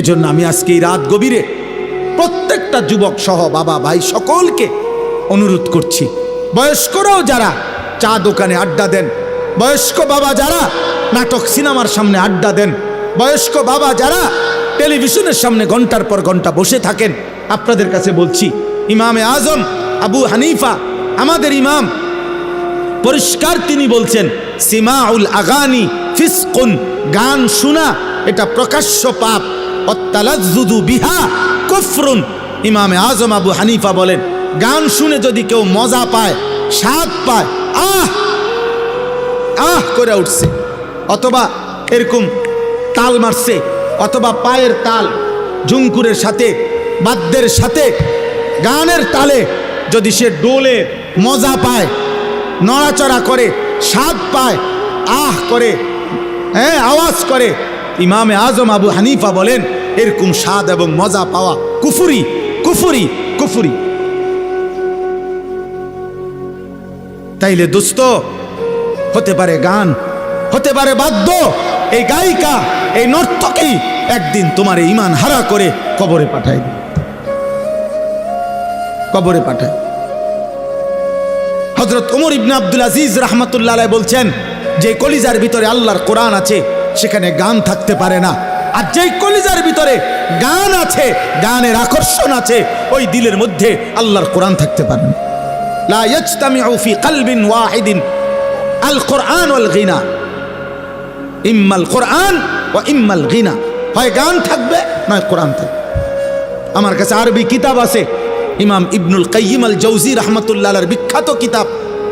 এজন্য আমি আজকে এই রাত গভীরে প্রত্যেকটা যুবক সহ বাবা, ভাই সকলকে অনুরোধ করছি। বয়স্করাও যারা চা দোকানে আড্ডা দেন, বয়স্ক বাবা যারা নাটক সিনেমার সামনে আড্ডা দেন, বয়স্ক বাবা যারা টেলিভিশনের সামনে ঘণ্টার পর ঘণ্টা বসে থাকেন, আপনাদের কাছে বলছি, ইমামে আজম, আবু হানিফা, আমাদের ইমাম, পরিষ্কার তিনি বলছেন, সিমাউল আগানি ফিসকুন, গান শোনা, এটা প্রকাশ্য পাপ। বিহা কুফরুন। ইমামে আজম আবু হানিফা বলেন, গান শুনে যদি কেউ মজা পায়, স্বাদ পায়, আহ! আহ করে উঠছে। অথবা এরকম তাল মারছে, অথবা পায়ের তাল ঝুঙ্কুরের সাথে, বাদ্যের সাথে, গানের তালে যদি সে ডোলে মজা পায়, নড়াচড়া করে, স্বাদ পায়, আহ করে হ্যাঁ আওয়াজ করে ইমামে আজম আবু হানিফা বলেন, এরকম স্বাদ এবং মজা পাওয়া কুফুরি কুফুরি কুফুরি। তাইলে দোস্ত, হতে পারে গান, হতে পারে বাদ্য, এই গায়িকা, এই নর্তকী একদিন তোমার ইমান হারা করে কবরে পাঠায় কবরে পাঠায়। হজরত উমর ইবনে আব্দুল আজিজ রহমতুল্লাহ বলছেন, যে কলিজার ভিতরে আল্লাহর কোরআন আছে সেখানে গান থাকতে পারে না। আর যেই কলিজার ভিতরে গান আছে, গানের আকর্ষণ আছে, ওই দিলের মধ্যে আল্লাহর কোরআন থাকতে পারে না। লা ইয়াজতামিউ ফি কলবিন ওয়াহিদিন আল কোরআন ওয়াল গিনা। ইম্মাল কোরআন ও ইম্মাল গিনা। হয় গান থাকবে, নয় কোরআন আমার কাছে আরবি কিতাব আছে, ইমাম ইবনুল কাইয়িম আল জৌজি রহমতুল্লাহর বিখ্যাত কিতাব,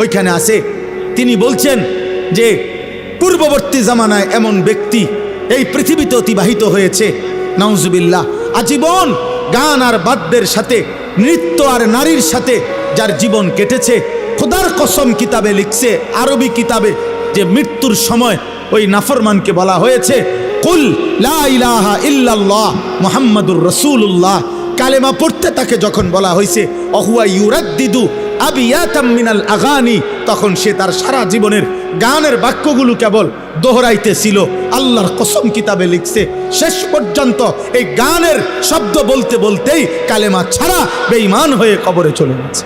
ওইখানে আছে। তিনি বলছেন যে পূর্ববর্তী জামানায় এমন ব্যক্তি এই পৃথিবীতে অতিবাহিত হয়েছে। নাউজুবিল্লাহ, আজীবন গান আর বাদ্যের সাথে, নৃত্য আর নারীর সাথে যার জীবন কেটেছে, খোদার কসম কিতাবে লিখছে, আরবি কিতাবে যে মৃত্যুর সময় ওই নাফরমানকে বলা হয়েছে, কুল লা ইলাহা ইল্লাল্লাহ মুহাম্মাদুর রাসূলুল্লাহ। কালেমা পড়তে তাকে যখন বলা হয়েছে, অহুয়া ইউরাদ্দিদু আবিয়াতাম মিনাল আগানি। তখন সে তার সারা জীবনের গানের বাক্যগুলো কেবল দোহরাইতেছিল। আল্লাহর কসম কিতাবে লিখছে, শেষ পর্যন্ত এই গানের শব্দ বলতে বলতেই কালেমা ছাড়া বেঈমান হয়ে কবরে চলে গেছে।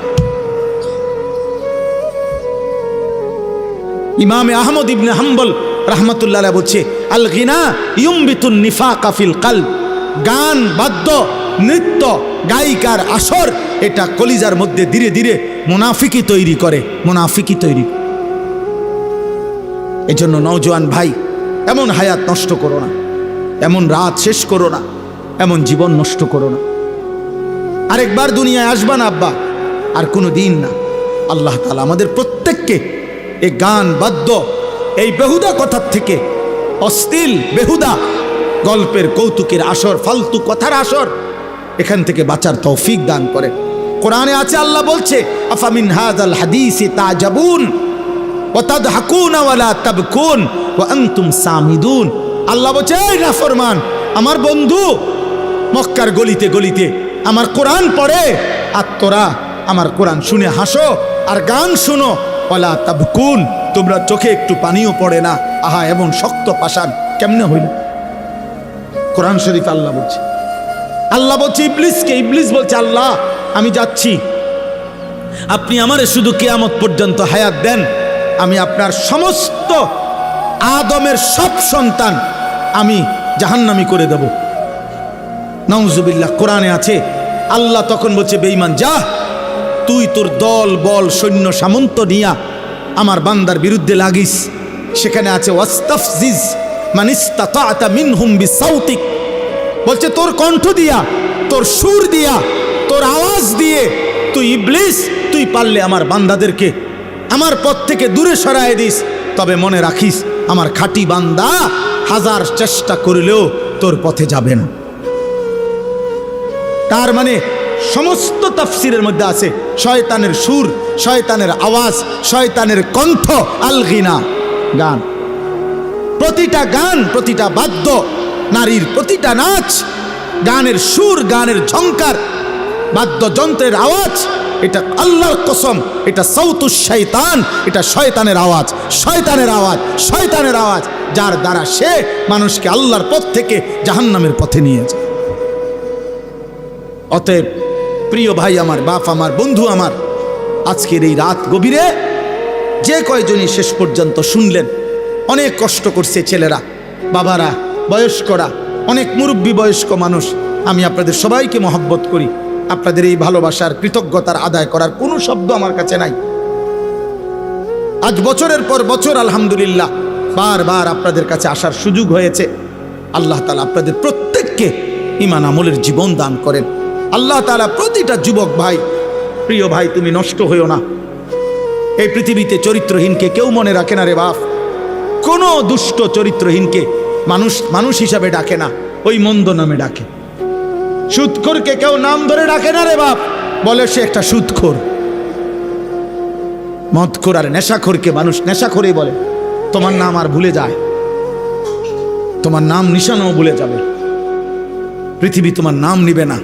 ইমামে আহমদ ইবনে হাম্বল রহমতুল্লাহ বলছে, আল গিনা ইউম্বিতুন নিফা কাফিল কাল গান, বাদ্য, নৃত্য, গায়িকার আসর, এটা কলিজার মধ্যে ধীরে ধীরে মুনাফিকি তৈরি করে মুনাফিকি তৈরি এই জন্য নওজোয়ান ভাই, এমন হায়াত নষ্ট করো না, এমন রাত শেষ করো না, এমন জীবন নষ্ট করো না। আরেকবার দুনিয়ায় আসবা না আব্বা, আর কোনো দিন না। আল্লাহ তালা আমাদের প্রত্যেককে এই গান বাদ্য, এই বেহুদা কথার থেকে অস্থিল বেহুদা গল্পের কৌতুকের আসর, ফালতু কথার আসর, এখান থেকে বাঁচার তৌফিক দান করে। কোরআনে আছে, আল্লাহ বলছে, আফামিন হাদাল হাদিসি তাজাবুন, ওয়াতাদহাকুনা ওয়ালা তাবকুন, ওয়া আনতুম সামিদুন। আল্লাহ বলছে, এই আমার বন্ধু মক্কার গলিতে গলিতে আমার কোরআন পড়ে, আর তোরা আমার কোরআন শুনে হাসো, আর গান শুনো ওলা তাবকুন, তোমরা চোখে একটু পানিও পড়ে না, আহা, এমন শক্ত পাষাণ, কেমনে হইল? কোরআন শরীফ আল্লাহ বলছে। আল্লাহ বলছে, ইবলিসকে, ইবলিস বলছে, আল্লাহ আমি যাচ্ছি। আপনি আমারে শুধু কেয়ামত পর্যন্ত হায়াত দেন। আমি আপনার সমস্ত আদমের সব সন্তান আমি জাহান্নামি করে দেব। নওজুবিল্লাহ কোরআনে আছে, আল্লাহ তখন বলছে, বেঈমান, যা, তুই তোর দল, বল, সৈন্য, সামন্ত নিয়া আমার বান্দার বিরুদ্ধে লাগিস। সেখানে আছে, ওয়াস্তাফজিজ মানিস্তাতা মিনহুম বিসাউতিক। বলছে, তোর কণ্ঠ দিয়া, তোর সুর দিয়া তোর আওয়াজ দিয়ে তুই ইবলিস, তুই পারলে আমার বান্দাদেরকে আমার পথ থেকে দূরে সরায় দিস। তবে মনে রাখিস, আমার খাঁটি বান্দা হাজার চেষ্টা করলেও তোর পথে যাবে না। তার মানে সমস্ত তাফসিরের মধ্যে আছে, শয়তানের সুর, শয়তানের আওয়াজ, শয়তানের কণ্ঠ আলগিনা গান। প্রতিটা গান, প্রতিটা বাদ্য, নারীর প্রতিটা নাচ, গানের সুর, গানের ঝঙ্কার বাদ্যযন্ত্রের আওয়াজ, এটা আল্লাহর কসম, এটা সৌতু শয়তান এটা শয়তানের আওয়াজ শয়তানের আওয়াজ শয়তানের আওয়াজ, যার দ্বারা সে মানুষকে আল্লাহর পথ থেকে জাহান্নামের পথে নিয়ে যায়। অতএব প্রিয় ভাই আমার, বাপ আমার, বন্ধু আমার, আজকের এই রাত গভীরে যে কয়জনই শেষ পর্যন্ত শুনলেন, অনেক কষ্ট করছে ছেলেরা, বাবারা, বয়স্করা, অনেক মুরব্বী বয়স্ক মানুষ, আমি আপনাদের সবাইকে মহব্বত করি। আপনাদের এই ভালোবাসার কৃতজ্ঞতার আদায় করার কোনো শব্দ আমার কাছে নাই। আজ বছরের পর বছর, আলহামদুলিল্লাহ, বারবার আপনাদের কাছে আসার সুযোগ হয়েছে। আল্লাহ তালা আপনাদের প্রত্যেককে ইমান আমলের জীবন দান করেন। আল্লাহ তালা প্রতিটা যুবক ভাই, প্রিয় ভাই, তুমি নষ্ট হইও না। এই পৃথিবীতে চরিত্রহীনকে কেউ মনে রাখে না রে বাপ। কোনো দুষ্ট চরিত্রহীনকে মানুষ মানুষ হিসাবে ডাকে না, ওই মন্দ নামে ডাকে। সুৎখোরকে কেউ নাম ধরে ডাকে না রে বাপ। বলে সে একটা সুৎখোর। মদখোর আর নেশাখোরকে মানুষ নেশাখোরই বলে। তোমার নাম আর ভুলে যায়। তোমার নাম নিশানাও ভুলে যাবে। পৃথিবী তোমার নাম নিবে না।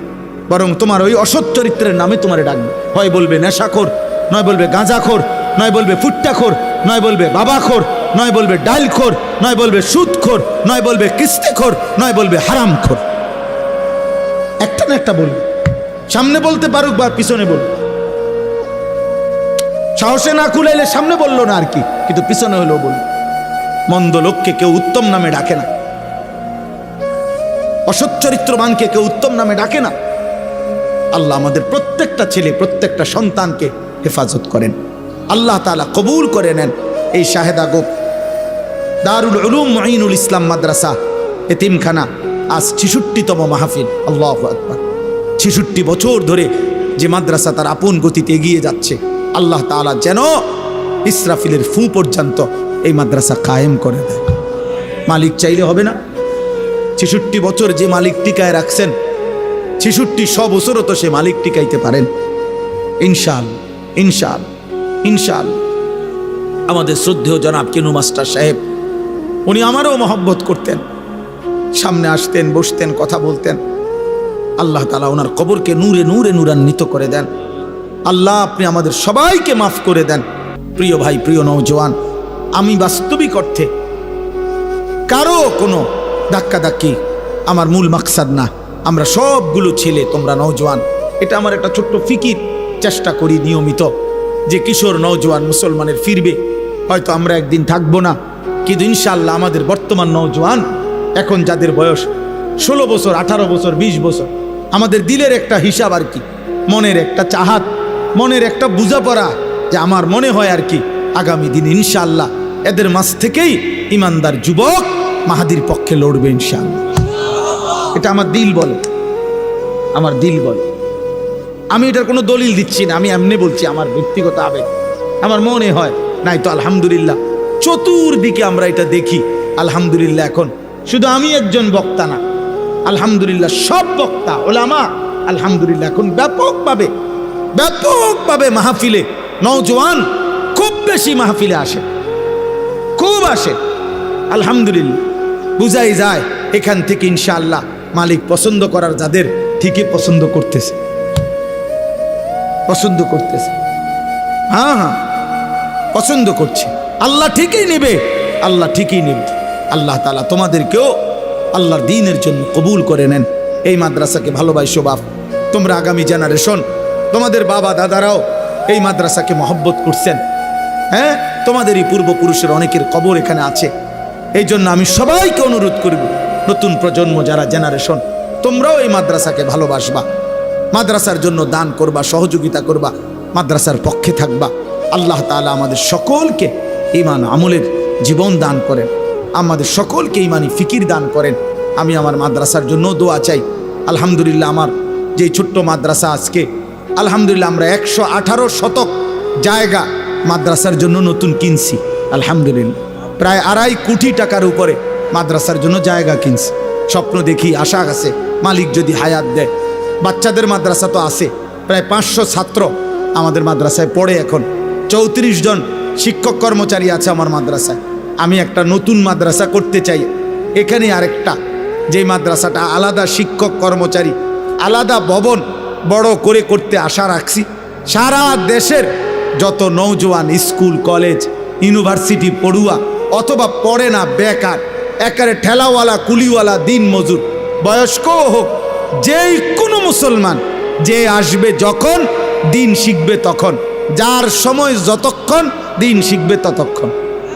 বরং তোমার ওই অসৎ চরিত্রের নামে তোমারে ডাকবে। হয় বলবে নেশাখোর, নয় বলবে গাঁজাখোর, নয় বলবে ফুট্টাখোর, নয় বলবে বাবাখোর, নয় বলবে ডাইলখোর নয় বলবে সুদখোর নয় বলবে কিস্তিখোর, নয় বলবে হারামখোর। একটা না একটা বলবে। সামনে বলতে পারুক বা পিছনে বলুক। সাহসে না কুলাইলে সামনে বলল না আর কি, কিন্তু পিছনে হলেও বলল মন্দ লোককে কেউ উত্তম নামে ডাকে না। অসৎ চরিত্রবানকে কেউ উত্তম নামে ডাকে না। আল্লাহ আমাদের প্রত্যেকটা ছেলে, প্রত্যেকটা সন্তানকে হেফাজত করেন। আল্লাহ তালা কবুল করে নেন এই শাহেদা গোপ। দারুল উলুম মঈনুল ইসলাম মাদ্রাসা, এতিমখানা। আজ ছিষট্টিতম মাহফিল। আল্লাহ আকবর। ছিষট্টি বছর ধরে যে মাদ্রাসা তার আপন গতিতে এগিয়ে যাচ্ছে, আল্লাহ তাআলা যেন ইসরাফিলের ফু পর্যন্ত এই মাদ্রাসা কায়েম করে দেয়। মালিক চাইলে হবে না। ছেষট্টি বছর যে মালিক টিকায় রাখছেন, ছেষট্টি শ বছরও তো সে মালিক টিকাইতে পারেন। ইনশাল ইনশাল ইনশাল। আমাদের শ্রদ্ধেয় জনাব কিনু মাস্টার সাহেব, উনি আমারও মহব্বত করতেন। সামনে আসতেন, বসতেন, কথা বলতেন। আল্লাহ তালা ওনার কবরকে নূরে নূরে নূরান্বিত করে দেন। আল্লাহ, আপনি আমাদের সবাইকে মাফ করে দেন। প্রিয় ভাই, প্রিয় নৌজওয়ান আমি বাস্তবিক অর্থে কারও কোনো ধাক্কা ধাক্কি আমার মূল মাকসাদ না। আমরা সবগুলো ছেলে, তোমরা নৌজওয়ান এটা আমার একটা ছোট্ট ফিকির, চেষ্টা করি নিয়মিত যে কিশোর নৌজওয়ান মুসলমানের ফিরবে। হয়তো আমরা একদিন থাকব না। কিন্তু ইনশাল্লাহ আমাদের বর্তমান নৌজওয়ান এখন যাদের বয়স ষোলো বছর, আঠারো বছর ২০ বছর, আমাদের দিলের একটা হিসাব আর কি, মনের একটা চাহাত, মনের একটা বোঝাপড়া যে আমার মনে হয় আর কি, আগামী দিন ইনশাল্লাহ এদের মাঝ থেকেই ইমানদার যুবক মাহাদির পক্ষে লড়বে ইনশাল্লাহ এটা আমার দিল বলে, আমার দিল বলে। আমি এটার কোনো দলিল দিচ্ছি না, আমি এমনি বলছি আমার ব্যক্তিগত আবেগ, আমার মনে হয়, নাই তো আলহামদুলিল্লাহ। চতুর্দিকে আমরা এটা দেখি, আলহামদুলিল্লাহ এখন শুধু আমি একজন বক্তা না। আলহামদুলিল্লাহ সব বক্তা, ওলামা, আলহামদুলিল্লাহ, এখন ব্যাপকভাবে ব্যাপকভাবে মাহফিলে নৌজওয়ান খুব বেশি মাহফিলে আসে। খুব আসে। আলহামদুলিল্লাহ, বুঝাই যায় এখান থেকে ইনশাআল্লাহ মালিক পছন্দ করার যাদের ঠিকই পছন্দ করতেছে। পছন্দ করতেছে। হ্যাঁ হ্যাঁ পছন্দ করছে। আল্লাহ ঠিকই নেবে, আল্লাহ ঠিকই নেবে। আল্লাহ তালা তোমাদেরকেও আল্লাহর দিনের জন্য কবুল করে নেন। এই মাদ্রাসাকে ভালোবাসো বাপ। তোমরা আগামী জেনারেশন তোমাদের বাবা দাদারাও এই মাদ্রাসাকে মহব্বত করছেন। হ্যাঁ? তোমাদেরই পূর্বপুরুষের অনেকের কবর এখানে আছে। এই জন্য আমি সবাইকে অনুরোধ করব, নতুন প্রজন্ম যারা জেনারেশন তোমরাও এই মাদ্রাসাকে ভালোবাসবা। মাদ্রাসার জন্য দান করবা, সহযোগিতা করবা, মাদ্রাসার পক্ষে থাকবা। আল্লাহ তালা আমাদের সকলকে ইমান আমলের জীবন দান করেন। আমাদের সকলকে ইমানি ফিকির দান করেন। আমি আমার মাদ্রাসার জন্য দোয়া চাই। আলহামদুলিল্লাহ আমার যে ছোট্ট মাদ্রাসা আজকে, আলহামদুলিল্লাহ আমরা একশো আঠারো শতক জায়গা মাদ্রাসার জন্য নতুন কিনছি। আলহামদুলিল্লাহ। প্রায় আড়াই কোটি টাকার উপরে মাদ্রাসার জন্য জায়গা কিনছি। স্বপ্ন দেখি আশা আছে, মালিক যদি হায়াত দেয়। বাচ্চাদের মাদ্রাসা তো আছে, প্রায় পাঁচশো ছাত্র আমাদের মাদ্রাসায় পড়ে এখন। চৌত্রিশ জন শিক্ষক কর্মচারী আছে আমার মাদ্রাসায়। আমি একটা নতুন মাদ্রাসা করতে চাই। এখানে আরেকটা। যেই মাদ্রাসাটা আলাদা শিক্ষক কর্মচারী, আলাদা ভবন বড় করে করতে আশা রাখছি। সারা দেশের যত নৌজওয়ান স্কুল, কলেজ, ইউনিভার্সিটি, পড়ুয়া অথবা পড়ে না বেকার একারে ঠেলাওয়ালা, কুলিওয়ালা, দিন মজুর, বয়স্ক হোক, যেই কোনো মুসলমান, যে আসবে যখন, দিন শিখবে তখন। যার সময় যতক্ষণ, দিন শিখবে ততক্ষণ।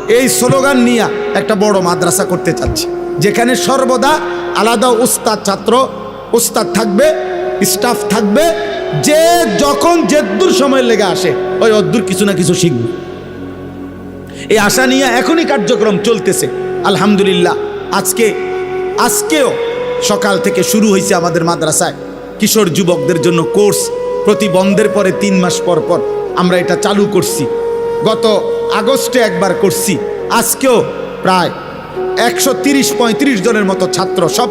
এই স্লোগান নিয়ে একটা বড় মাদ্রাসা করতে চাচ্ছি। যেখানে সর্বদা আলাদা উস্তাদ ছাত্র, উস্তাদ থাকবে, স্টাফ থাকবে, যে যখন যেদ্দুর সময় লেগে আসে, ওই অদ্দুর কিছু না কিছু শিখবে। এই আশা নিয়ে এখনই কার্যক্রম চলতেছে। আলহামদুলিল্লাহ, আজকে, আজকেও সকাল থেকে শুরু হয়েছে আমাদের মাদ্রাসায়। কিশোর যুবকদের জন্য কোর্স, প্রতি বন্ধের পরে তিন মাস পর পর আমরা এটা চালু করছি। গত আগস্টে একবার করছি। আজকেও প্রায় একশো তিরিশ, পঁয়ত্রিশ জনের মতো ছাত্র, সব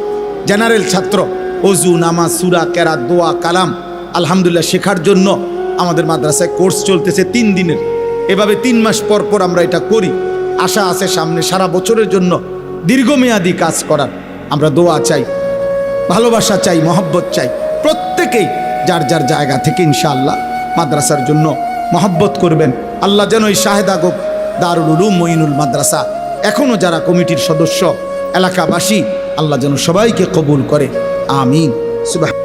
জেনারেল ছাত্র। অজু, নামাজ, সুরা কেরা দোয়া, কালাম, আলহামদুলিল্লাহ শেখার জন্য আমাদের মাদ্রাসায় কোর্স চলতেছে তিন দিনের। এভাবে তিন মাস পর পর আমরা এটা করি। আশা আছে সামনে সারা বছরের জন্য দীর্ঘমেয়াদী কাজ করার। আমরা দোয়া চাই, ভালোবাসা চাই, মহব্বত চাই। প্রত্যেকেই যার যার জায়গা থেকে ইনশাআল্লাহ মাদ্রাসার জন্য মহব্বত করবেন। আল্লাহ যেন এই শাহেদাগব দারুল উলুম মঈনুল মাদ্রাসা এখনও যারা কমিটির সদস্য, এলাকাবাসী, আল্লাহ যেন সবাইকে কবুল করে। আমিন। সুবাহ